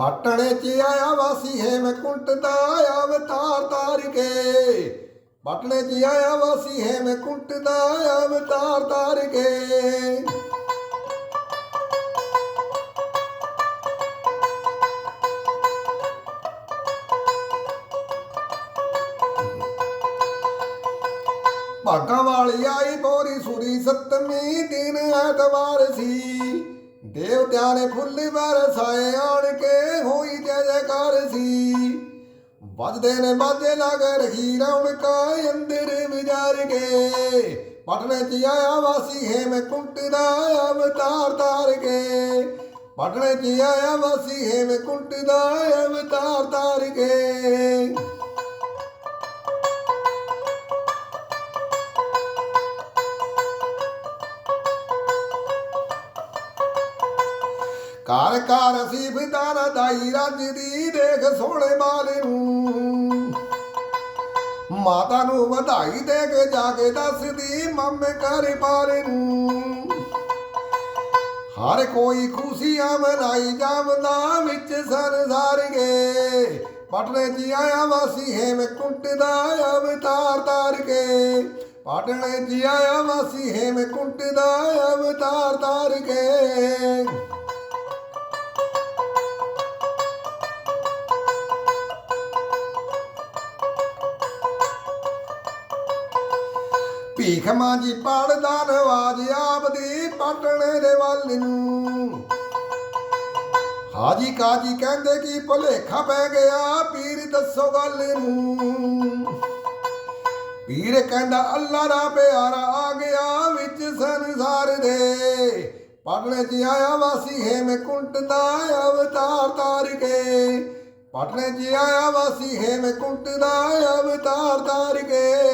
ਪਟਣੇ ਚ ਆਇਆ ਵਾਸੀ ਹੈ ਮੈਂ ਦਾ ਅਵਤਾਰ ਤਾਰ ਕੇ। ਪਟਣੇ ਚ ਆਇਆ ਵਾਸੀ ਹੈ ਮੈਂ ਦਾ ਅਵਤਾਰ ਤਾਰ ਕੇ। ਭਾਗਾਂ ਵਾਲੀ ਆਈ ਬੋਰੀ ਸੁਰੀ ਸਤਮੀ ਦਿਨ ਐਤਵਾਰ ਸੀ। ਦੇਵਤਿਆਂ ਨੇ ਫੁੱਲ ਵਰਸਾਏ ਆਣ ਕੇ ਹੋਈ ਜੈ ਜੈਕਾਰ ਸੀ। ਵੱਜਦੇ ਨੇ ਬਾਜੇ ਲੱਗ ਰਹੀ ਰੌਣਕਾਂ ਅੰਦਰ ਵਿਚਾਰ ਕੇ। ਪਟਨੇ ਚ ਆਇਆ ਵਾਸੀ ਹੇਮ ਮੈਂ ਕੁੰਟ ਦਾ ਅਵਤਾਰ ਤਾਰ ਕੇ। ਪਟਨੇ ਚ ਆਇਆ ਵਾਸੀ ਹੇਮ ਮੈਂ ਕੁੰਟ ਦਾ ਅਵਤਾਰ ਤਾਰ ਕੇ। ਘਰ ਘਰ ਅਸੀਂ ਵਿਦਾਨਾ ਦਾਈ, ਰੱਜ ਦੀ ਦੇਖ ਸੋਹਣੇ ਮਾਲੇ ਨੂੰ। ਮਾਤਾ ਨੂੰ ਵਧਾਈ ਦੇ ਕੇ ਜਾ ਕੇ ਦੱਸਦੀ, ਮੰਮੇ ਘਰ ਪਾਰੇ ਨੂੰ। ਹਰ ਕੋਈ ਖੁਸ਼ੀਆਂ ਮਨਾਈ ਜਾਵਦਾ ਵਿੱਚ ਸੰਸਾਰ ਗੇ ਪਟਨੇ ਜੀ ਆਇਆ ਵਾਸੀ ਹੇਮ ਮੈਂ ਕੁੰਟ ਦਾ ਅਵਤਾਰ ਤਾਰ ਕੇ। ਪਟਨੇ ਜੀ ਆਇਆ ਵਾਸੀ ਹੇਮ ਮੈਂ ਕੁੰਟ ਦਾ ਅਵਤਾਰ ਤਾਰ ਕੇ। ਭੀਖ ਮਾਂਜੀ ਪੜਦਾ ਨਵਾਜ ਆਪਦੀ ਪਟਣੇ ਦੇ ਵੱਲ ਨੂੰ। ਹਾਜੀ ਕਾਜੀ ਕਹਿੰਦੇ ਕੀ ਭੁਲੇਖਾ ਪੈ ਗਿਆ ਪੀਰ ਦੱਸੋ ਗੱਲ ਨੂੰ। ਪੀਰ ਕਹਿੰਦਾ, ਅੱਲਾ ਦਾ ਪਿਆਰਾ ਆ ਗਿਆ ਵਿੱਚ ਸੰਸਾਰ ਦੇ। ਪਟਨੇ ਜੀ ਆਇਆ ਵਾਸੀ ਹੈ ਮੈਂ ਦਾ ਅਵਤਾਰ ਤਾਰ ਕੇ। ਪਟਨੇ ਚ ਆਇਆ ਵਾਸੀ ਹੈ ਮੈਂ ਦਾ ਅਵਤਾਰ ਤਾਰ ਕੇ।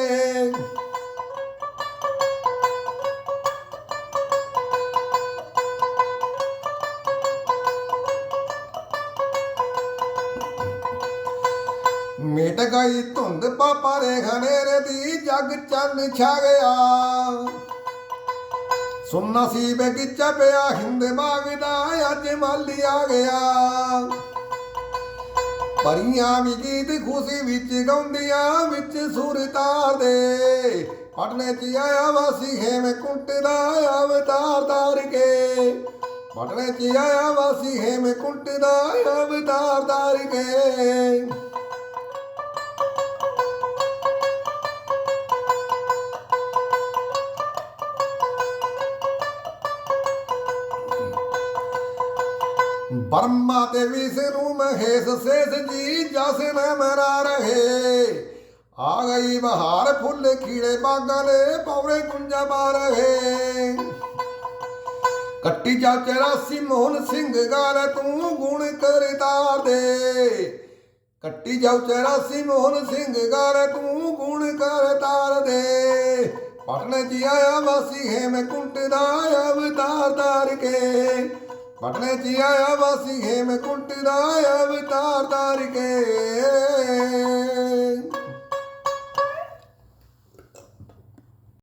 ਮਿਟ ਗਈ ਧੁੰਦ ਪਾਪਾ ਰੇ ਘਨੇਰੇ ਦੀ ਜਗ ਚੰਨ ਛਾ ਗਿਆ। ਸੁਣਨਾ ਸੀ ਬਗੀਚਾ ਪਿਆ ਹਿੰਦ ਮਾਗਦਾ ਅੱਜ ਮਾਲੀ ਆ ਗਿਆ। ਪਰੀਆਂ ਵੀ ਗੀਤ ਖੁਸ਼ੀ ਵਿੱਚ ਗਾਉਂਦੀਆਂ ਵਿੱਚ ਸੁਰਤਾ ਦੇ। ਪਟਨੇ ਚ ਆਇਆ ਵਾਸੀ ਹੇਮ ਮੈਂ ਕੁੰਟ ਦਾ ਅਵਤਾਰ ਤਾਰ ਕੇ। ਪਟਨੇ ਚ ਆਇਆ ਵਾਸੀ ਹੇਮ ਮੈਂ ਕੁੰਟ ਦਾ ਅਵਤਾਰ ਤਾਰ ਕੇ। ਬਰਮਾ ਤੇ ਵਿਸ਼ਨੂੰ ਮਹੇਸ਼ ਸੇਸ ਜੀ, ਜਸ ਨ ਮਰਾ ਰਹੇ। ਆ ਗਈ ਬਹਾਰ ਫੁੱਲ ਕੀੜੇ ਬਾਗਾਂ ਦੇ, ਪੌਰੇ ਕੁੰਜਾ ਪਾ ਰਹੇ। ਕੱਟੀ ਜਾ 84 ਮੋਹਨ ਸਿੰਘ ਗਾਲ, ਤੂੰ ਗੁਣ ਕਰਤਾ ਦੇ। ਕੱਟੀ ਜਾ 84 ਮੋਹਨ ਸਿੰਘ ਗਾਲ, ਤੂੰ ਗੁਣ ਕਰਤਾਰ ਦੇ। ਪਟਨ ਜੀ ਆਇਆ ਵਾਸੀ ਹੈ ਮੈਂ ਕੁੰਟ ਦਾ ਅਵਤਾਰ ਤਾਰ ਕੇ। ਪਟਨੇ ਜੀ ਆਇਆ ਵਾਸੀ ਹੈ ਮੈਂ ਕੁੰਟ ਦਾ ਅਵਤਾਰ ਤਾਰ ਕੇ।